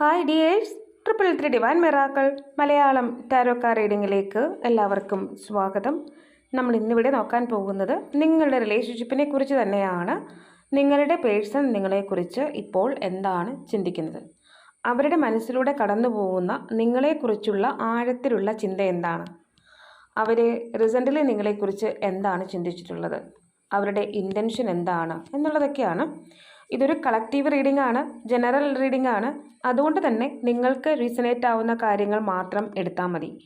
Hi dears triple three divine miracles Malayalam tarot card റീഡിങ്ങിലേക്ക് എല്ലാവർക്കും സ്വാഗതം. നമ്മൾ ഇന്നിവിടെ നോക്കാൻ പോകുന്നത് നിങ്ങളുടെ റിലേഷൻഷിപ്പിനെ കുറിച്ച് തന്നെയാണ്. നിങ്ങളുടെ പേഴ്സൺ നിങ്ങളെക്കുറിച്ച് ഇപ്പോൾ എന്താണ് ചിന്തിക്കുന്നത്? അവരുടെ മനസ്സിലൂടെ കടന്നു പോകുന്ന നിങ്ങളെക്കുറിച്ചുള്ള ആഴത്തിലുള്ള ചിന്ത എന്താണ്? അവർ റിസന്റിലെ നിങ്ങളെക്കുറിച്ച് എന്താണ് ചിന്തിച്ചിട്ടുള്ളത്? അവരുടെ ഇന്റൻഷൻ എന്താണ്? എന്നുള്ളതൊക്കെയാണ് ഇതൊരു കളക്റ്റീവ് റീഡിംഗ് ആണ് ജനറൽ റീഡിംഗ് ആണ്. അതുകൊണ്ട് തന്നെ നിങ്ങൾക്ക് റീസണേറ്റ് ആവുന്ന കാര്യങ്ങൾ മാത്രം എടുത്താൽ മതി.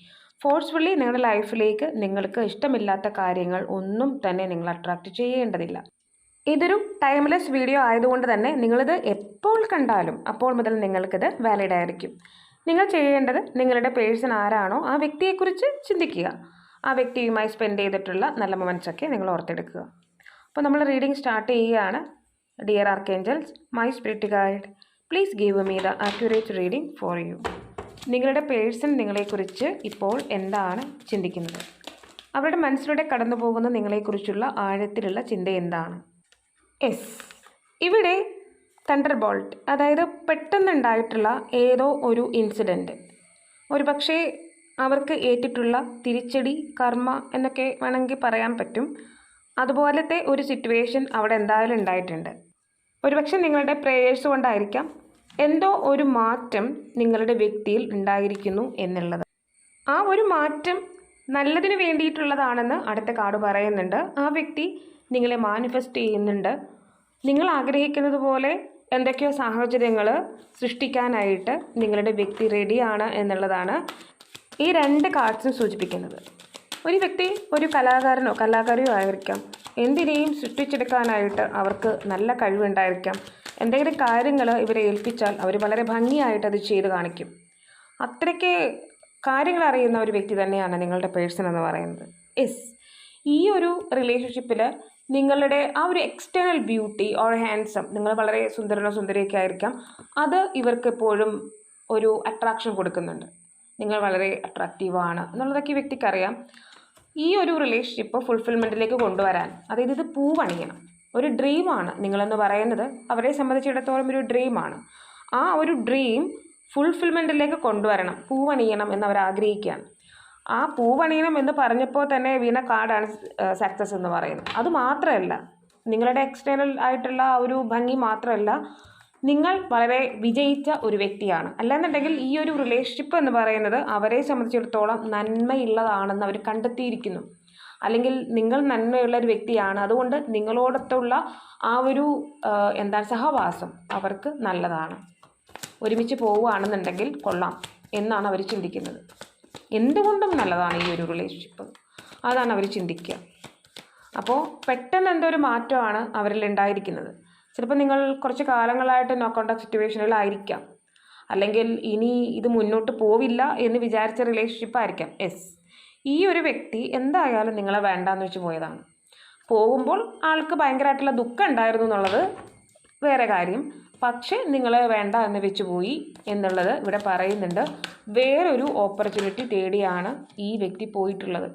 ഫോഴ്സ്ഫുള്ളി നിങ്ങളുടെ ലൈഫിലേക്ക് നിങ്ങൾക്ക് ഇഷ്ടമില്ലാത്ത കാര്യങ്ങൾ ഒന്നും തന്നെ നിങ്ങൾ അട്രാക്റ്റ് ചെയ്യേണ്ടതില്ല. ഇതൊരു ടൈംലെസ് വീഡിയോ ആയതുകൊണ്ട് തന്നെ നിങ്ങളിത് എപ്പോൾ കണ്ടാലും അപ്പോൾ മുതൽ നിങ്ങൾക്കിത് വാലിഡ് ആയിരിക്കും. നിങ്ങൾ ചെയ്യേണ്ടത് നിങ്ങളുടെ പേഴ്സൺ ആരാണോ ആ വ്യക്തിയെക്കുറിച്ച് ചിന്തിക്കുക. ആ വ്യക്തിയുമായി സ്പെൻഡ് ചെയ്തിട്ടുള്ള നല്ല മൊമെന്റ്സൊക്കെ നിങ്ങൾ ഓർത്തെടുക്കുക. അപ്പോൾ നമ്മൾ റീഡിംഗ് സ്റ്റാർട്ട് ചെയ്യുകയാണ്. Dear archangels my spirit guide please give me the accurate reading for you നിങ്ങളുടെ പേഴ്സൺ നിങ്ങളെക്കുറിച്ച് ഇപ്പോൾ എന്താണ് ചിന്തിക്കുന്നത്? അവരുടെ മനസ്സിലൂടെ കടന്നു പോകുന്ന നിങ്ങളെക്കുറിച്ചുള്ള ആഴത്തിലുള്ള ചിന്ത എന്താണ്? എസ് ഇവിടെ തണ്ടർ ബോൾട്ട് അതായത് പെട്ടെന്നുണ്ടായിട്ടുള്ള ഏതോ ഒരു ഇൻസിഡന്റ് ഒരു പക്ഷേ അവർക്ക് ഏറ്റിട്ടുള്ള തിരിച്ചടി കർമ്മ എന്നൊക്കെ വേണമെങ്കിൽ പറയാൻ പറ്റും. അതുപോലത്തെ ഒരു സിറ്റുവേഷൻ അവിടെ എന്തായാലും ഉണ്ടായിട്ടുണ്ട്. ഒരുപക്ഷെ നിങ്ങളുടെ പ്രേയേഴ്സ് കൊണ്ടായിരിക്കാം എന്തോ ഒരു മാറ്റം നിങ്ങളുടെ വ്യക്തിയിൽ ഉണ്ടായിരിക്കുന്നു എന്നുള്ളത്. ആ ഒരു മാറ്റം നല്ലതിന് വേണ്ടിയിട്ടുള്ളതാണെന്ന് അടുത്ത കാർഡ് പറയുന്നുണ്ട്. ആ വ്യക്തി നിങ്ങളെ മാനിഫെസ്റ്റ് ചെയ്യുന്നുണ്ട്. നിങ്ങൾ ആഗ്രഹിക്കുന്നത് പോലെ എന്തൊക്കെയോ സാഹചര്യങ്ങൾ സൃഷ്ടിക്കാനായിട്ട് നിങ്ങളുടെ വ്യക്തി റെഡിയാണ് എന്നുള്ളതാണ് ഈ രണ്ട് കാർഡ്സും സൂചിപ്പിക്കുന്നത്. ഒരു വ്യക്തി ഒരു കലാകാരനോ കലാകാരിയോ ആയിരിക്കാം. എന്തിനേയും സൃഷ്ടിച്ചെടുക്കാനായിട്ട് അവർക്ക് നല്ല കഴിവുണ്ടായിരിക്കാം. എന്തെങ്കിലും കാര്യങ്ങൾ ഇവരെ ഏൽപ്പിച്ചാൽ അവർ വളരെ ഭംഗിയായിട്ട് അത് ചെയ്ത് കാണിക്കും. അത്രയ്ക്ക് കാര്യങ്ങൾ അറിയുന്ന ഒരു വ്യക്തി തന്നെയാണ് നിങ്ങളുടെ പേഴ്സൺ എന്ന് പറയുന്നത്. യെസ് ഈ ഒരു റിലേഷൻഷിപ്പിൽ നിങ്ങളുടെ ആ ഒരു എക്സ്റ്റേണൽ ബ്യൂട്ടി ഓർ ഹാൻസം നിങ്ങൾ വളരെ സുന്ദരനോ സുന്ദരിയൊക്കെ ആയിരിക്കാം. അത് ഇവർക്ക് എപ്പോഴും ഒരു അട്രാക്ഷൻ കൊടുക്കുന്നുണ്ട്. നിങ്ങൾ വളരെ അട്രാക്റ്റീവാണ് എന്നുള്ളതൊക്കെ ഈ വ്യക്തിക്ക് അറിയാം. ഈ ഒരു റിലേഷൻഷിപ്പ് ഫുൾഫിൽമെന്റിലേക്ക് കൊണ്ടുവരാൻ അതായത് ഇത് പൂവണിയണം. ഒരു ഡ്രീമാണ് നിങ്ങളെന്ന് പറയുന്നത് അവരെ സംബന്ധിച്ചിടത്തോളം ഒരു ഡ്രീമാണ് ആ ഒരു ഡ്രീം ഫുൾഫിൽമെന്റിലേക്ക് കൊണ്ടുവരണം. പൂവണിയണം എന്ന് അവർ ആഗ്രഹിക്കുകയാണ്. ആ പൂവണിയണം എന്ന് പറഞ്ഞപ്പോൾ തന്നെ വീണ കാർഡാണ് സക്സസ് എന്ന് പറയുന്നത്. അത് മാത്രമല്ല നിങ്ങളുടെ എക്സ്റ്റേണൽ ആയിട്ടുള്ള ആ ഒരു ഭംഗി മാത്രമല്ല നിങ്ങൾ വളരെ വിജയിച്ച ഒരു വ്യക്തിയാണ്. അല്ലാന്നുണ്ടെങ്കിൽ ഈ ഒരു റിലേഷൻഷിപ്പ് എന്ന് പറയുന്നത് അവരെ സംബന്ധിച്ചിടത്തോളം നന്മയുള്ളതാണെന്ന് അവർ കണ്ടെത്തിയിരിക്കുന്നു. അല്ലെങ്കിൽ നിങ്ങൾ നന്മയുള്ള ഒരു വ്യക്തിയാണ്. അതുകൊണ്ട് നിങ്ങളോടത്തുള്ള ആ ഒരു എന്താണ് സഹവാസം അവർക്ക് നല്ലതാണ്. ഒരുമിച്ച് പോവുകയാണെന്നുണ്ടെങ്കിൽ കൊള്ളാം എന്നാണ് അവർ ചിന്തിക്കുന്നത്. എന്തുകൊണ്ടും നല്ലതാണ് ഈ ഒരു റിലേഷൻഷിപ്പ് അതാണ് അവർ ചിന്തിക്കുക. അപ്പോൾ പെട്ടെന്ന് എന്തോ ഒരു മാറ്റമാണ് അവരിൽ ഉണ്ടായിരിക്കുന്നത്. ചിലപ്പോൾ നിങ്ങൾ കുറച്ച് കാലങ്ങളായിട്ട് നോ കോണ്ടാക്ട് സിറ്റുവേഷനിലായിരിക്കാം അല്ലെങ്കിൽ ഇനി ഇത് മുന്നോട്ട് പോവില്ല എന്ന് വിചാരിച്ച റിലേഷൻഷിപ്പ് ആയിരിക്കാം. എസ് ഈ ഒരു വ്യക്തി എന്തായാലും നിങ്ങളെ വേണ്ടാന്ന് വെച്ച് പോയതാണ്. പോകുമ്പോൾ ആൾക്ക് ഭയങ്കരമായിട്ടുള്ള ദുഃഖം ഉണ്ടായിരുന്നു എന്നുള്ളത് വേറെ കാര്യം. പക്ഷേ നിങ്ങളെ വേണ്ട എന്ന് വെച്ച് പോയി എന്നുള്ളത് ഇവിടെ പറയുന്നുണ്ട്. വേറൊരു ഓപ്പർച്യൂണിറ്റി തേടിയാണ് ഈ വ്യക്തി പോയിട്ടുള്ളത്.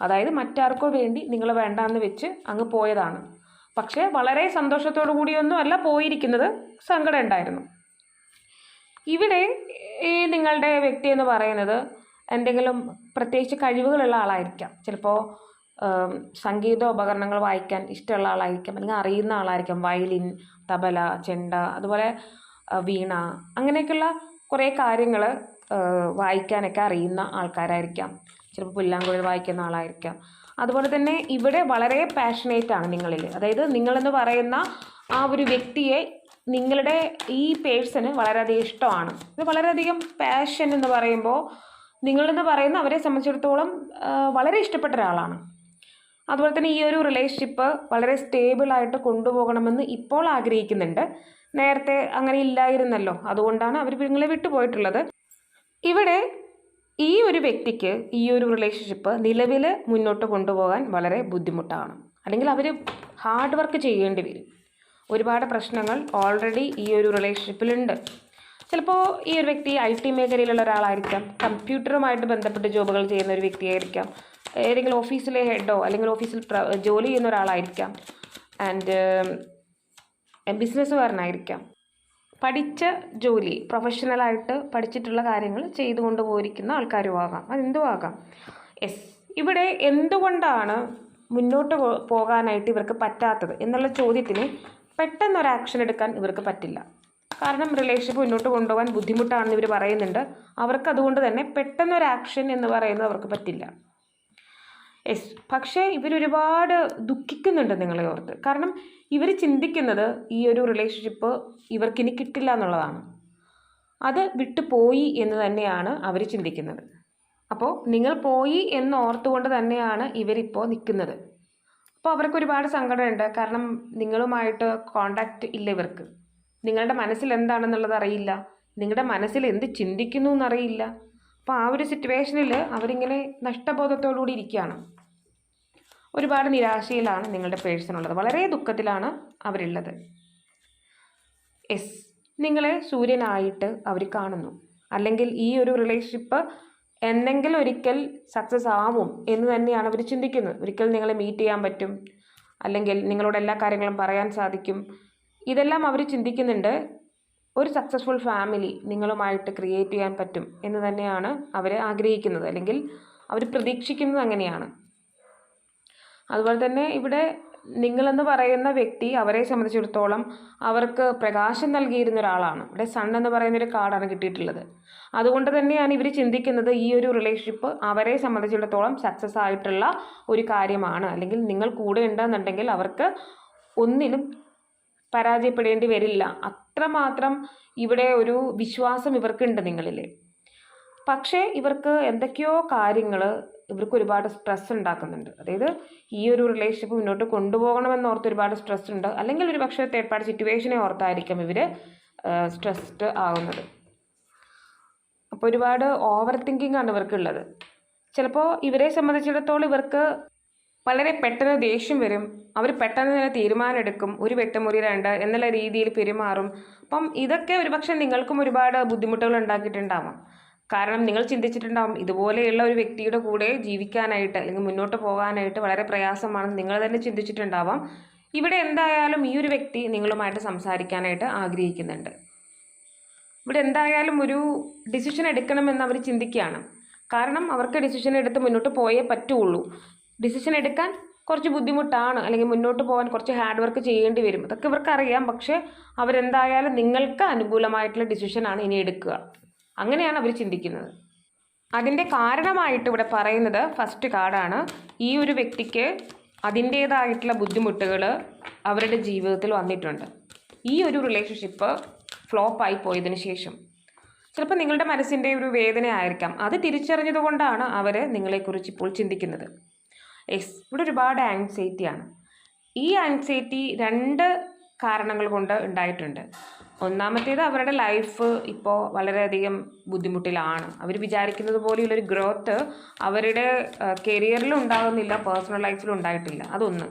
അതായത് മറ്റാർക്കോ വേണ്ടി നിങ്ങൾ വേണ്ടാന്ന് വെച്ച് അങ്ങ് പോയതാണ്. പക്ഷേ വളരെ സന്തോഷത്തോടു കൂടിയൊന്നും അല്ല പോയിരിക്കുന്നത്. സങ്കടം ഉണ്ടായിരുന്നു. ഇവിടെ ഈ നിങ്ങളുടെ വ്യക്തി എന്ന് പറയുന്നത് എന്തെങ്കിലും പ്രത്യേകിച്ച് കഴിവുകളുള്ള ആളായിരിക്കാം. ചിലപ്പോൾ സംഗീത ഉപകരണങ്ങൾ വായിക്കാൻ ഇഷ്ടമുള്ള ആളായിരിക്കാം. അല്ലെങ്കിൽ അറിയുന്ന ആളായിരിക്കാം. വയലിൻ തബല ചെണ്ട അതുപോലെ വീണ അങ്ങനെയൊക്കെയുള്ള കുറേ കാര്യങ്ങൾ വായിക്കാനൊക്കെ അറിയുന്ന ആൾക്കാരായിരിക്കാം. ചിലപ്പോൾ പുല്ലാങ്കുഴൽ വായിക്കുന്ന ആളായിരിക്കാം. അതുപോലെ തന്നെ ഇവിടെ വളരെ പാഷനേറ്റ് ആണ് നിങ്ങളിൽ. അതായത് നിങ്ങളെന്ന് പറയുന്ന ആ ഒരു വ്യക്തിയെ നിങ്ങളുടെ ഈ പേഴ്സണ് വളരെയധികം ഇഷ്ടമാണ്. ഇത് വളരെയധികം പാഷൻ എന്ന് പറയുമ്പോൾ നിങ്ങളെന്ന് പറയുന്ന അവരെ സംബന്ധിച്ചിടത്തോളം വളരെ ഇഷ്ടപ്പെട്ട ഒരാളാണ്. അതുപോലെ തന്നെ ഈ ഒരു റിലേഷൻഷിപ്പ് വളരെ സ്റ്റേബിളായിട്ട് കൊണ്ടുപോകണമെന്ന് ഇപ്പോൾ ആഗ്രഹിക്കുന്നുണ്ട്. നേരത്തെ അങ്ങനെ ഇല്ലായിരുന്നല്ലോ. അതുകൊണ്ടാണ് അവർ നിങ്ങളെ വിട്ടുപോയിട്ടുള്ളത്. ഇവിടെ ഈ ഒരു വ്യക്തിക്ക് ഈ ഒരു റിലേഷൻഷിപ്പ് നിലവിൽ മുന്നോട്ട് കൊണ്ടുപോകാൻ വളരെ ബുദ്ധിമുട്ടാണ്. അല്ലെങ്കിൽ അവർ ഹാർഡ് വർക്ക് ചെയ്യേണ്ടി വരും. ഒരുപാട് പ്രശ്നങ്ങൾ ഓൾറെഡി ഈ ഒരു റിലേഷൻഷിപ്പിലുണ്ട് ചിലപ്പോൾ ഈ ഒരു വ്യക്തി ഐ ടി മേഖലയിലുള്ള ഒരാളായിരിക്കാം. കമ്പ്യൂട്ടറുമായിട്ട് ബന്ധപ്പെട്ട് ജോബുകൾ ചെയ്യുന്ന ഒരു വ്യക്തിയായിരിക്കാം. ഏതെങ്കിലും ഓഫീസിലെ ഹെഡോ അല്ലെങ്കിൽ ഓഫീസിൽ ജോലി ചെയ്യുന്ന ഒരാളായിരിക്കാം. ആൻഡ് ബിസിനസ്സുകാരനായിരിക്കാം പഠിച്ച ജോലി പ്രൊഫഷണലായിട്ട് പഠിച്ചിട്ടുള്ള കാര്യങ്ങൾ ചെയ്തുകൊണ്ട് പോയിരിക്കുന്ന ആൾക്കാരും ആകാം അതെന്തും ആകാം എസ് ഇവിടെ എന്തുകൊണ്ടാണ് മുന്നോട്ട് പോകാനായിട്ട് ഇവർക്ക് പറ്റാത്തത് എന്നുള്ള ചോദ്യത്തിന് പെട്ടെന്നൊരു ആക്ഷൻ എടുക്കാൻ ഇവർക്ക് പറ്റില്ല. കാരണം റിലേഷൻഷിപ്പ് മുന്നോട്ട് കൊണ്ടുപോകാൻ ബുദ്ധിമുട്ടാണെന്ന് ഇവർ പറയുന്നുണ്ട്. അവർക്ക് അതുകൊണ്ട് തന്നെ പെട്ടെന്നൊരു ആക്ഷൻ എന്ന് പറയുന്നത് അവർക്ക് പറ്റില്ല. യെസ്. പക്ഷേ ഇവരൊരുപാട് ദുഃഖിക്കുന്നുണ്ട് നിങ്ങളെ ഓർത്ത്. കാരണം ഇവർ ചിന്തിക്കുന്നത് ഈ ഒരു റിലേഷൻഷിപ്പ് ഇവർക്കിനി കിട്ടില്ല എന്നുള്ളതാണ്. അത് വിട്ടു പോയി എന്ന് തന്നെയാണ് അവർ ചിന്തിക്കുന്നത്. അപ്പോൾ നിങ്ങൾ പോയി എന്ന് ഓർത്തുകൊണ്ട് തന്നെയാണ് ഇവരിപ്പോൾ നിൽക്കുന്നത് അപ്പോൾ അവർക്ക് ഒരുപാട് സങ്കടമുണ്ട്. കാരണം നിങ്ങളുമായിട്ട് കോണ്ടാക്റ്റ് ഇല്ല ഇവർക്ക്. നിങ്ങളുടെ മനസ്സിൽ എന്താണെന്നുള്ളത് അറിയില്ല. നിങ്ങളുടെ മനസ്സിൽ എന്ത് ചിന്തിക്കുന്നു എന്നറിയില്ല. അപ്പോൾ ആ ഒരു സിറ്റുവേഷനിൽ അവരിങ്ങനെ നഷ്ടബോധത്തോടുകൂടി ഇരിക്കുകയാണ്. ഒരുപാട് നിരാശയിലാണ് നിങ്ങളുടെ പേഴ്സൺ ഉള്ളത് വളരെ ദുഃഖത്തിലാണ് അവരുള്ളത്. എസ് നിങ്ങളെ സൂര്യനായിട്ട് അവർ കാണുന്നു. അല്ലെങ്കിൽ ഈ ഒരു റിലേഷൻഷിപ്പ് എന്തെങ്കിലും ഒരിക്കൽ സക്സസ് ആവും എന്ന് തന്നെയാണ് അവർ ചിന്തിക്കുന്നത്. ഒരിക്കൽ നിങ്ങളെ മീറ്റ് ചെയ്യാൻ പറ്റും. അല്ലെങ്കിൽ നിങ്ങളോട് എല്ലാ കാര്യങ്ങളും പറയാൻ സാധിക്കും. ഇതെല്ലാം അവർ ചിന്തിക്കുന്നുണ്ട്. ഒരു സക്സസ്ഫുൾ ഫാമിലി നിങ്ങളുമായിട്ട് ക്രിയേറ്റ് ചെയ്യാൻ പറ്റും എന്ന് തന്നെയാണ് അവർ ആഗ്രഹിക്കുന്നത്. അല്ലെങ്കിൽ അവർ പ്രതീക്ഷിക്കുന്നത് അങ്ങനെയാണ്. അതുപോലെ തന്നെ ഇവിടെ നിങ്ങളെന്ന് പറയുന്ന വ്യക്തി അവരെ സംബന്ധിച്ചിടത്തോളം അവർക്ക് പ്രകാശം നൽകിയിരുന്ന ഒരാളാണ്. ഇവിടെ സൺ എന്ന് പറയുന്ന ഒരു കാർഡാണ് കിട്ടിയിട്ടുള്ളത്. അതുകൊണ്ട് തന്നെയാണ് ഇവർ ചിന്തിക്കുന്നത് ഈ ഒരു റിലേഷൻഷിപ്പ് അവരെ സംബന്ധിച്ചിടത്തോളം സക്സസ് ആയിട്ടുള്ള ഒരു കാര്യമാണ്. അല്ലെങ്കിൽ നിങ്ങൾ കൂടെ ഉണ്ടെന്നുണ്ടെങ്കിൽ അവർക്ക് ഒന്നിലും പരാജയപ്പെടേണ്ടി വരില്ല. അത്രമാത്രം ഇവിടെ ഒരു വിശ്വാസം ഇവർക്കുണ്ട് നിങ്ങളിൽ പക്ഷേ ഇവർക്ക് എന്തൊക്കെയോ കാര്യങ്ങൾ ഇവർക്ക് ഒരുപാട് സ്ട്രെസ് ഉണ്ടാക്കുന്നുണ്ട്. അതായത് ഈ ഒരു റിലേഷൻഷിപ്പ് മുന്നോട്ട് കൊണ്ടുപോകണമെന്ന് ഓർത്ത് ഒരുപാട് സ്ട്രെസ് ഉണ്ട്. അല്ലെങ്കിൽ ഒരു പക്ഷേ തേർഡ് പാർട്ടി സിറ്റുവേഷനെ ഓർത്തായിരിക്കും ഇവർ സ്ട്രെസ്ഡ് ആകുന്നത് അപ്പോൾ ഒരുപാട് ഓവർ തിങ്കിങ് ആണ് ഇവർക്കുള്ളത്. ചിലപ്പോൾ ഇവരെ സംബന്ധിച്ചിടത്തോളം ഇവർക്ക് വളരെ പെട്ടെന്ന് ദേഷ്യം വരും. അവർ പെട്ടെന്ന് തന്നെ തീരുമാനം എടുക്കും. ഒരു വെട്ടമുറി രണ്ട് എന്നുള്ള രീതിയിൽ പെരുമാറും. അപ്പം ഇതൊക്കെ ഒരുപക്ഷെ നിങ്ങൾക്കും ഒരുപാട് ബുദ്ധിമുട്ടുകൾ ഉണ്ടാക്കിയിട്ടുണ്ടാവാം. കാരണം നിങ്ങൾ ചിന്തിച്ചിട്ടുണ്ടാവും ഇതുപോലെയുള്ള ഒരു വ്യക്തിയുടെ കൂടെ ജീവിക്കാനായിട്ട് അല്ലെങ്കിൽ മുന്നോട്ട് പോകാനായിട്ട് വളരെ പ്രയാസമാണെന്ന് നിങ്ങൾ തന്നെ ചിന്തിച്ചിട്ടുണ്ടാവാം. ഇവിടെ എന്തായാലും ഈ ഒരു വ്യക്തി നിങ്ങളുമായിട്ട് സംസാരിക്കാനായിട്ട് ആഗ്രഹിക്കുന്നുണ്ട്. ഇവിടെ എന്തായാലും ഒരു ഡിസിഷൻ എടുക്കണമെന്ന് അവർ ചിന്തിക്കുകയാണ്. കാരണം അവർക്ക് ഡിസിഷൻ എടുത്ത് മുന്നോട്ട് പോയേ പറ്റുള്ളൂ. ഡിസിഷൻ എടുക്കാൻ കുറച്ച് ബുദ്ധിമുട്ടാണ് അല്ലെങ്കിൽ മുന്നോട്ട് പോകാൻ കുറച്ച് ഹാർഡ് വർക്ക് ചെയ്യേണ്ടി വരും. അതൊക്കെ ഇവർക്കറിയാം പക്ഷേ അവരെന്തായാലും നിങ്ങൾക്ക് അനുകൂലമായിട്ടുള്ള ഡിസിഷനാണ് ഇനി എടുക്കുക. അങ്ങനെയാണ് അവർ ചിന്തിക്കുന്നത്. അതിന്റെ കാരണമായിട്ട് ഇവിടെ പറയുന്നത് ഫസ്റ്റ് കാർഡാണ് ഈ ഒരു വ്യക്തിക്ക് അതിന്റേതായിട്ടുള്ള ബുദ്ധിമുട്ടുകൾ അവരുടെ ജീവിതത്തിൽ വന്നിട്ടുണ്ട്. ഈ ഒരു റിലേഷൻഷിപ്പ് ഫ്ലോപ്പായി പോയതിന് ശേഷം. ചിലപ്പോൾ നിങ്ങളുടെ മനസ്സിന്റെ ഒരു വേദന ആയിരിക്കാം. അത് തിരിച്ചറിഞ്ഞതുകൊണ്ടാണ് അവർ നിങ്ങളെക്കുറിച്ച് ഇപ്പോൾ ചിന്തിക്കുന്നത്. എസ് ഇവിടെ ഒരുപാട് ആങ്സൈറ്റിയാണ് ഈ ആങ്സൈറ്റി രണ്ട് കാരണങ്ങൾ കൊണ്ട് ഉണ്ടായിട്ടുണ്ട്. ഒന്നാമത്തേത് അവരുടെ ലൈഫ് ഇപ്പോൾ വളരെയധികം ബുദ്ധിമുട്ടിലാണ്. അവർ വിചാരിക്കുന്നത് പോലെയുള്ളൊരു ഗ്രോത്ത് അവരുടെ കരിയറിലും ഉണ്ടാകുന്നില്ല പേഴ്സണൽ ലൈഫിലും ഉണ്ടായിട്ടില്ല. അതൊന്ന്.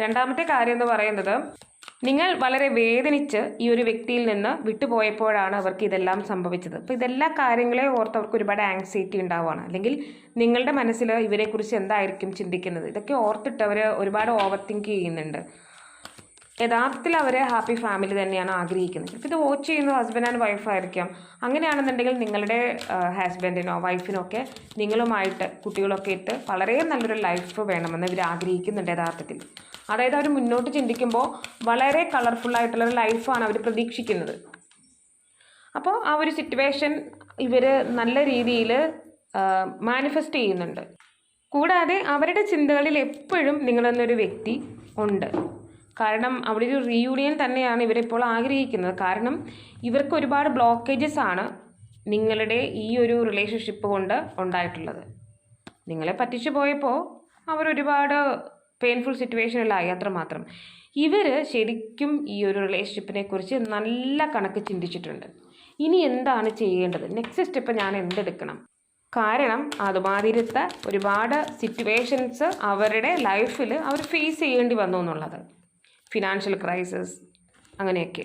രണ്ടാമത്തെ കാര്യം എന്ന് പറയുന്നത് നിങ്ങൾ വളരെ വേദനിച്ച് ഈ ഒരു വ്യക്തിയിൽ നിന്ന് വിട്ടുപോയപ്പോഴാണ് അവർക്ക് ഇതെല്ലാം സംഭവിച്ചത്. അപ്പോൾ ഇതെല്ലാ കാര്യങ്ങളെ ഓർത്ത് അവർക്ക് ഒരുപാട് ആങ്സൈറ്റി ഉണ്ടാവുകയാണ്. അല്ലെങ്കിൽ നിങ്ങളുടെ മനസ്സിൽ ഇവരെക്കുറിച്ച് എന്തായിരിക്കും ചിന്തിക്കുന്നത്? ഇതൊക്കെ ഓർത്തിട്ട് അവർ ഒരുപാട് ഓവർ തിങ്ക് ചെയ്യുന്നുണ്ട്. യഥാർത്ഥത്തിൽ അവരെ ഹാപ്പി ഫാമിലി തന്നെയാണ് ആഗ്രഹിക്കുന്നത്. ചിലപ്പോൾ ഇത് വാച്ച് ചെയ്യുന്നത് ഹസ്ബൻഡ് ആൻഡ് വൈഫായിരിക്കാം അങ്ങനെയാണെന്നുണ്ടെങ്കിൽ നിങ്ങളുടെ ഹസ്ബൻഡിനോ വൈഫിനോ ഒക്കെ നിങ്ങളുമായിട്ട് കുട്ടികളൊക്കെ ഇട്ട് വളരെ നല്ലൊരു ലൈഫ് വേണമെന്ന് ഇവർ ആഗ്രഹിക്കുന്നുണ്ട് യഥാർത്ഥത്തിൽ. അതായത് അവർ മുന്നോട്ട് ചിന്തിക്കുമ്പോൾ വളരെ കളർഫുള്ളായിട്ടുള്ളൊരു ലൈഫാണ് അവർ പ്രതീക്ഷിക്കുന്നത്. അപ്പോൾ ആ ഒരു സിറ്റുവേഷൻ ഇവർ നല്ല രീതിയിൽ മാനിഫെസ്റ്റ് ചെയ്യുന്നുണ്ട്. കൂടാതെ അവരുടെ ചിന്തകളിൽ എപ്പോഴും നിങ്ങളെന്നൊരു വ്യക്തി ഉണ്ട്. കാരണം അവിടെ ഒരു റീയൂണിയൻ തന്നെയാണ് ഇവരിപ്പോൾ ആഗ്രഹിക്കുന്നത്. കാരണം ഇവർക്ക് ഒരുപാട് ബ്ലോക്കേജസ് ആണ് നിങ്ങളുടെ ഈ ഒരു റിലേഷൻഷിപ്പ് കൊണ്ട് ഉണ്ടായിട്ടുള്ളത്. നിങ്ങളെ പറ്റിച്ചു പോയപ്പോൾ അവർ ഒരുപാട് പെയിൻഫുൾ സിറ്റുവേഷനിലായി അത്രമാത്രം ഇവർ ശരിക്കും ഈ ഒരു റിലേഷൻഷിപ്പിനെ കുറിച്ച് നല്ല കണക്ക് ചിന്തിച്ചിട്ടുണ്ട്. ഇനി എന്താണ് ചെയ്യേണ്ടത്? നെക്സ്റ്റ് സ്റ്റെപ്പ് ഞാൻ എന്തെടുക്കണം? കാരണം അതുമാതിരത്തെ ഒരുപാട് സിറ്റുവേഷൻസ് അവരുടെ ലൈഫിൽ അവർ ഫേസ് ചെയ്യേണ്ടി വന്നു എന്നുള്ളത്. ഫിനാൻഷ്യൽ ക്രൈസിസ് അങ്ങനെയൊക്കെ.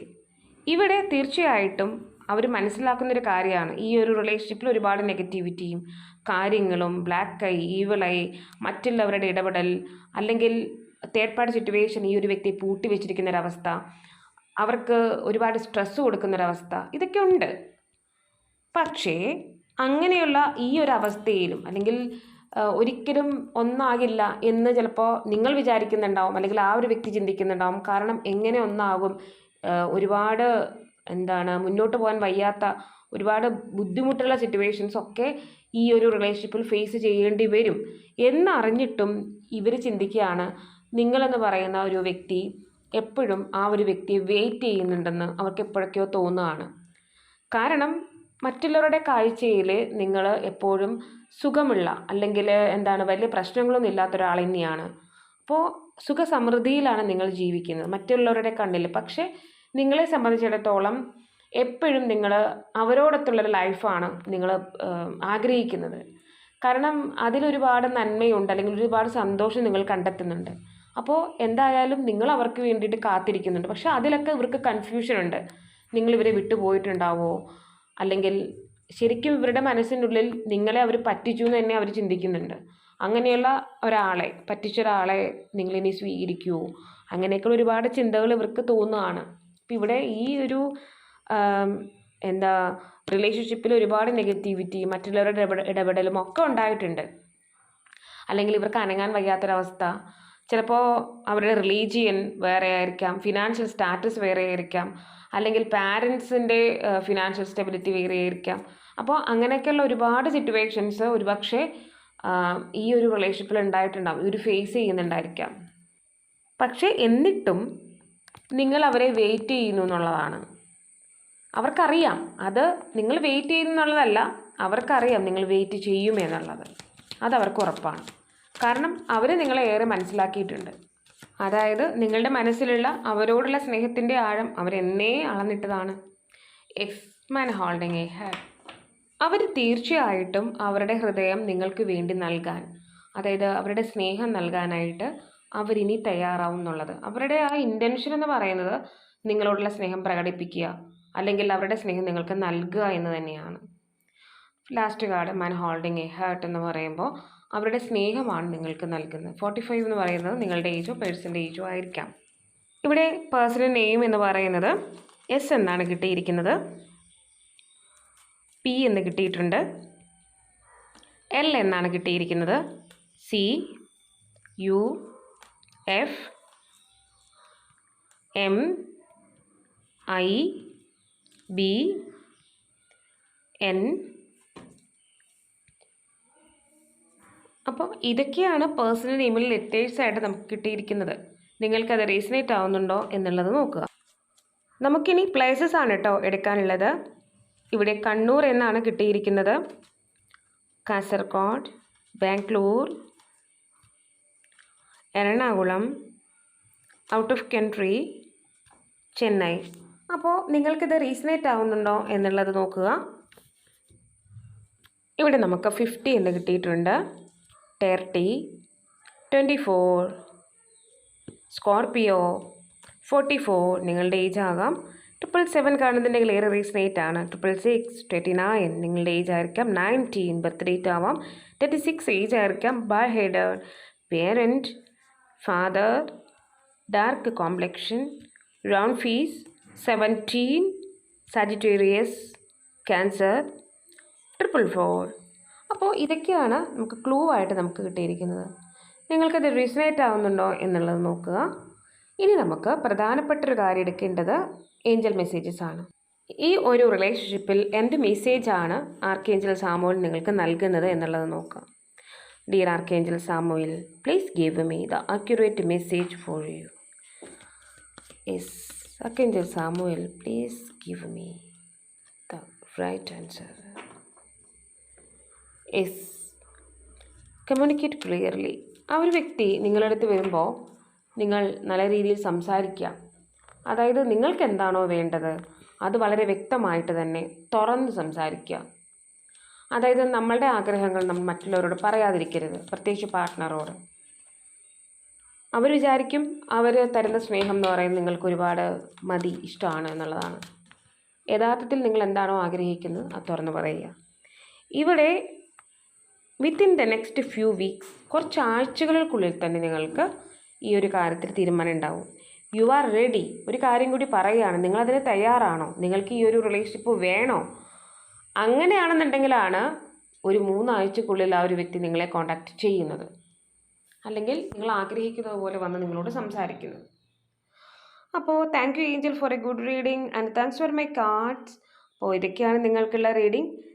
ഇവിടെ തീർച്ചയായിട്ടും അവർ മനസ്സിലാക്കുന്നൊരു കാര്യമാണ്. ഈ ഒരു റിലേഷൻഷിപ്പിൽ ഒരുപാട് നെഗറ്റിവിറ്റിയും കാര്യങ്ങളും ബ്ലാക്ക് ഐ ഈവിളൈ മറ്റുള്ളവരുടെ ഇടപെടൽ അല്ലെങ്കിൽ തേർഡ് പാർട്ടി സിറ്റുവേഷൻ ഈ ഒരു വ്യക്തിയെ പൂട്ടി വെച്ചിരിക്കുന്ന ഒരവസ്ഥ അവർക്ക് ഒരുപാട് സ്ട്രെസ്സ് കൊടുക്കുന്നൊരവസ്ഥ ഇതൊക്കെ ഉണ്ട്. പക്ഷേ അങ്ങനെയുള്ള ഈ ഒരു അവസ്ഥയിലും അല്ലെങ്കിൽ ഒരിക്കലും ഒന്നാകില്ല എന്ന് ചിലപ്പോൾ നിങ്ങൾ വിചാരിക്കുന്നുണ്ടാവും. അല്ലെങ്കിൽ ആ ഒരു വ്യക്തി ചിന്തിക്കുന്നുണ്ടാവും. കാരണം എങ്ങനെ ഒന്നാകും? ഒരുപാട് എന്താണ് മുന്നോട്ട് പോകാൻ വയ്യാത്ത ഒരുപാട് ബുദ്ധിമുട്ടുള്ള സിറ്റുവേഷൻസ് ഒക്കെ ഈ ഒരു റിലേഷൻഷിപ്പിൽ ഫേസ് ചെയ്യേണ്ടി വരും. എന്നറിഞ്ഞിട്ടും ഇവർ ചിന്തിക്കുകയാണ് നിങ്ങളെന്ന് പറയുന്ന ഒരു വ്യക്തി എപ്പോഴും ആ ഒരു വ്യക്തിയെ വെയിറ്റ് ചെയ്യുന്നുണ്ടെന്ന് അവർക്ക് എപ്പോഴൊക്കെയോ തോന്നുകയാണ്. കാരണം മറ്റുള്ളവരുടെ കാഴ്ചയിൽ നിങ്ങൾ എപ്പോഴും സുഖമുള്ള അല്ലെങ്കിൽ എന്താണ് വലിയ പ്രശ്നങ്ങളൊന്നും ഇല്ലാത്ത ഒരാൾ തന്നെയാണ്. അപ്പോൾ സുഖസമൃദ്ധിയിലാണ് നിങ്ങൾ ജീവിക്കുന്നത് മറ്റുള്ളവരുടെ കണ്ണിൽ. പക്ഷേ നിങ്ങളെ സംബന്ധിച്ചിടത്തോളം എപ്പോഴും നിങ്ങൾ അവരോടൊത്തുള്ളൊരു ലൈഫാണ് നിങ്ങൾ ആഗ്രഹിക്കുന്നത്. കാരണം അതിലൊരുപാട് നന്മയുണ്ട് അല്ലെങ്കിൽ ഒരുപാട് സന്തോഷം നിങ്ങൾ കണ്ടെത്തുന്നുണ്ട്. അപ്പോൾ എന്തായാലും നിങ്ങൾ അവർക്ക് വേണ്ടിയിട്ട് കാത്തിരിക്കുന്നുണ്ട്. പക്ഷേ അതിലൊക്കെ ഇവർക്ക് കൺഫ്യൂഷൻ ഉണ്ട്. നിങ്ങൾ ഇവരെ വിട്ടുപോയിട്ടുണ്ടാവോ? അല്ലെങ്കിൽ ശരിക്കും ഇവരുടെ മനസ്സിനുള്ളിൽ നിങ്ങളെ അവർ പറ്റിച്ചു എന്ന് തന്നെ അവർ ചിന്തിക്കുന്നുണ്ട്. അങ്ങനെയുള്ള ഒരാളെ പറ്റിച്ച ഒരാളെ നിങ്ങളിനി സ്വീകരിക്കുമോ അങ്ങനെയൊക്കെ ഒരുപാട് ചിന്തകൾ ഇവർക്ക് തോന്നുകയാണ് അപ്പം ഇവിടെ ഈ ഒരു എന്താ റിലേഷൻഷിപ്പിൽ ഒരുപാട് നെഗറ്റിവിറ്റി മറ്റുള്ളവരുടെ ഇടപെട ഇടപെടലും ഒക്കെ ഉണ്ടായിട്ടുണ്ട്. അല്ലെങ്കിൽ ഇവർക്ക് അനങ്ങാൻ വയ്യാത്തൊരവസ്ഥ ചിലപ്പോൾ അവരുടെ റിലീജിയൻ വേറെ ആയിരിക്കാം ഫിനാൻഷ്യൽ സ്റ്റാറ്റസ് വേറെ ആയിരിക്കാം അല്ലെങ്കിൽ പാരൻസിന്റെ ഫിനാൻഷ്യൽ സ്റ്റെബിലിറ്റി വേറെ ആയിരിക്കാം. അപ്പോൾ അങ്ങനെയൊക്കെയുള്ള ഒരുപാട് സിറ്റുവേഷൻസ് ഒരുപക്ഷെ ഈ ഒരു റിലേഷൻഷിപ്പിൽ ഉണ്ടായിട്ടുണ്ടാകും ഇവർ ഫേസ് ചെയ്യുന്നുണ്ടായിരിക്കാം. പക്ഷേ എന്നിട്ടും നിങ്ങൾ അവരെ വെയിറ്റ് ചെയ്യുന്നു എന്നുള്ളതാണ്. അവർക്കറിയാം അത് നിങ്ങൾ വെയിറ്റ് ചെയ്യുന്നു എന്നുള്ളതല്ല അവർക്കറിയാം നിങ്ങൾ വെയിറ്റ് ചെയ്യുമെന്നുള്ളത്. അതവർക്ക് ഉറപ്പാണ്. കാരണം അവർ നിങ്ങളെ ഏറെ മനസ്സിലാക്കിയിട്ടുണ്ട്. അതായത് നിങ്ങളുടെ മനസ്സിലുള്ള അവരോടുള്ള സ്നേഹത്തിന്റെ ആഴം അവരെന്നേ അളന്നിട്ടതാണ്. എക്സ് മാൻ ഹോൾഡിങ് എ ഹാവ് അവർ തീർച്ചയായിട്ടും അവരുടെ ഹൃദയം നിങ്ങൾക്ക് വേണ്ടി നൽകാൻ അതായത് അവരുടെ സ്നേഹം നൽകാനായിട്ട് അവരിനി തയ്യാറാവും എന്നുള്ളത്. അവരുടെ ആ ഇന്റൻഷൻ എന്ന് പറയുന്നത് നിങ്ങളോടുള്ള സ്നേഹം പ്രകടിപ്പിക്കുക അല്ലെങ്കിൽ അവരുടെ സ്നേഹം നിങ്ങൾക്ക് നൽകുക എന്ന് തന്നെയാണ്. Last card man holding a heart എന്ന് പറയുമ്പോൾ അവരുടെ സ്നേഹമാണ് നിങ്ങൾക്ക് നൽകുന്നത്. ഫോർട്ടി ഫൈവ് എന്ന് പറയുന്നത് നിങ്ങളുടെ ഏജോ പേഴ്സന്റെ ഏജോ ആയിരിക്കാം. ഇവിടെ പേഴ്സണൽ നെയിം എന്ന് പറയുന്നത് എസ് എന്നാണ് കിട്ടിയിരിക്കുന്നത്. പി എന്ന് കിട്ടിയിട്ടുണ്ട്. എൽ എന്നാണ് കിട്ടിയിരിക്കുന്നത്. C U F M I B N അപ്പോൾ ഇതൊക്കെയാണ് പേഴ്സണൽ നെയിമിൽ ലെറ്റേഴ്സായിട്ട് നമുക്ക് കിട്ടിയിരിക്കുന്നത്. നിങ്ങൾക്കത് റീസണേറ്റ് ആവുന്നുണ്ടോ എന്നുള്ളത് നോക്കുക. നമുക്കിനി പ്ലേസസ് ആണ് കേട്ടോ എടുക്കാനുള്ളത്. ഇവിടെ കണ്ണൂർ എന്നാണ് കിട്ടിയിരിക്കുന്നത്. Kasaragod Bangalore Ernakulam out of country Chennai. അപ്പോൾ നിങ്ങൾക്കിത് റീസണേറ്റ് ആവുന്നുണ്ടോ എന്നുള്ളത് നോക്കുക. ഇവിടെ നമുക്ക് ഫിഫ്റ്റി എന്ന് കിട്ടിയിട്ടുണ്ട്. Thirty twenty four Scorpio forty four നിങ്ങളുടെ ഏജ് ആകാം. ട്രിപ്പിൾ സെവൻ കാണുന്നുണ്ടെങ്കിൽ ഏറെ റീസണേറ്റ് ആണ്. ട്രിപ്പിൾ സിക്സ് ട്വന്റി നയൻ നിങ്ങളുടെ ഏജ് ആയിരിക്കാം. നയന്റീൻ ബർത്ത് ഡേറ്റ് ആവാം. തേർട്ടി സിക്സ് ഏജ് ആയിരിക്കാം. By header parent father dark complexion round fees seventeen Sagittarius cancer triple four. അപ്പോൾ ഇതൊക്കെയാണ് നമുക്ക് ക്ലൂ ആയിട്ട് നമുക്ക് കിട്ടിയിരിക്കുന്നത്. നിങ്ങൾക്കത് റീസണേറ്റ് ആവുന്നുണ്ടോ എന്നുള്ളത് നോക്കുക. ഇനി നമുക്ക് പ്രധാനപ്പെട്ട ഒരു കാര്യം എടുക്കേണ്ടത് ഏഞ്ചൽ മെസ്സേജസ് ആണ്. ഈ ഒരു റിലേഷൻഷിപ്പിൽ എന്ത് മെസ്സേജാണ് ആർക്കേഞ്ചൽ സാമോയിൽ നിങ്ങൾക്ക് നൽകുന്നത് എന്നുള്ളത് നോക്കുക dear archangel Samael please give me the accurate message for you as archangel Samael please give me the right answer as communicate clearly ആ ഒരു വ്യക്തി നിങ്ങളുടെ അടുത്ത് വരുമ്പോൾ നിങ്ങൾ നല്ല രീതിയിൽ സംസാരിക്കുക അതായത് നിങ്ങൾക്ക് എന്താണോ വേണ്ടത് അത് വളരെ വ്യക്തമായിട്ട് തന്നെ തുറന്ന് സംസാരിക്കുക അതായത് നമ്മളുടെ ആഗ്രഹങ്ങൾ നമ്മൾ മറ്റുള്ളവരോട് പറയാതിരിക്കരുത് പ്രത്യേകിച്ച് പാർട്ട്ണറോട് അവർ വിചാരിക്കും അവർ തരുന്ന സ്നേഹം എന്ന് പറയുന്നത് നിങ്ങൾക്ക് ഒരുപാട് മതി ഇഷ്ടമാണ് എന്നുള്ളതാണ്. യഥാർത്ഥത്തിൽ നിങ്ങൾ എന്താണോ ആഗ്രഹിക്കുന്നത് അത് തുറന്ന് പറയുക. ഇവിടെ within the next few weeks കുറച്ച് ആഴ്ചകൾക്കുള്ളിൽ തന്നെ നിങ്ങൾക്ക് ഈ ഒരു കാര്യത്തിൽ തീരുമാനം ഉണ്ടാവും. യു ആർ റെഡി ഒരു കാര്യം കൂടി പറയുകയാണ് നിങ്ങളതിന് തയ്യാറാണോ? നിങ്ങൾക്ക് ഈ ഒരു റിലേഷൻഷിപ്പ് വേണോ? അങ്ങനെയാണെന്നുണ്ടെങ്കിലാണ് ഒരു മൂന്നാഴ്ചക്കുള്ളിൽ ആ ഒരു വ്യക്തി നിങ്ങളെ കോണ്ടാക്ട് ചെയ്യുന്നത്. അല്ലെങ്കിൽ നിങ്ങൾ ആഗ്രഹിക്കുന്നത് പോലെ വന്ന് നിങ്ങളോട് സംസാരിക്കുന്നത്. അപ്പോൾ thank you angel for a good reading and thanks for my cards അപ്പോൾ ഇതൊക്കെയാണ് നിങ്ങൾക്കുള്ള റീഡിങ്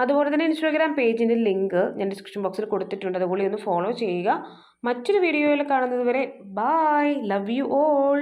അതുപോലെ തന്നെ ഇൻസ്റ്റാഗ്രാം പേജിന്റെ ലിങ്ക് ഞാൻ ഡിസ്ക്രിപ്ഷൻ ബോക്സിൽ കൊടുത്തിട്ടുണ്ട്. അതുപോലെ ഒന്ന് ഫോളോ ചെയ്യുക. മറ്റൊരു വീഡിയോയിൽ കാണുന്നതുവരെ ബായ് ലവ് യു ഓൾ